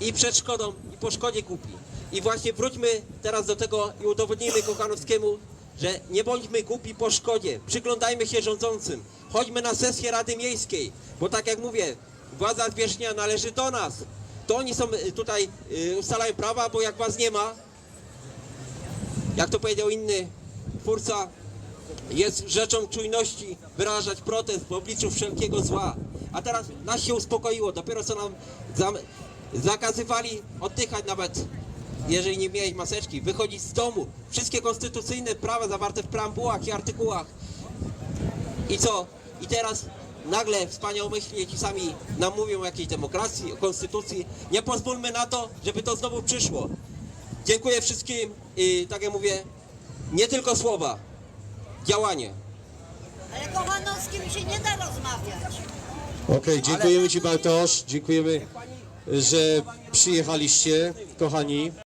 i przed szkodą, i po szkodzie kupi. I właśnie wróćmy teraz do tego i udowodnijmy Kochanowskiemu, że nie bądźmy głupi po szkodzie. Przyglądajmy się rządzącym. Chodźmy na sesję Rady Miejskiej, bo tak jak mówię, władza zwierzchnia należy do nas. To oni są y, tutaj, y, ustalają prawa, bo jak was nie ma, jak to powiedział inny twórca, jest rzeczą czujności wyrażać protest w obliczu wszelkiego zła. A teraz nas się uspokoiło, dopiero co nam zakazywali oddychać nawet, jeżeli nie miałeś maseczki, wychodzić z domu. Wszystkie konstytucyjne prawa zawarte w preambułach i artykułach. I co? I teraz nagle wspaniałomyślnie ci sami nam mówią o jakiejś demokracji, o konstytucji. Nie pozwólmy na to, żeby to znowu przyszło. Dziękuję wszystkim i tak jak mówię, nie tylko słowa, działanie. Ale Kochanowskim się nie da rozmawiać. Okej, dziękujemy Ci Bartosz, dziękujemy, że przyjechaliście, kochani.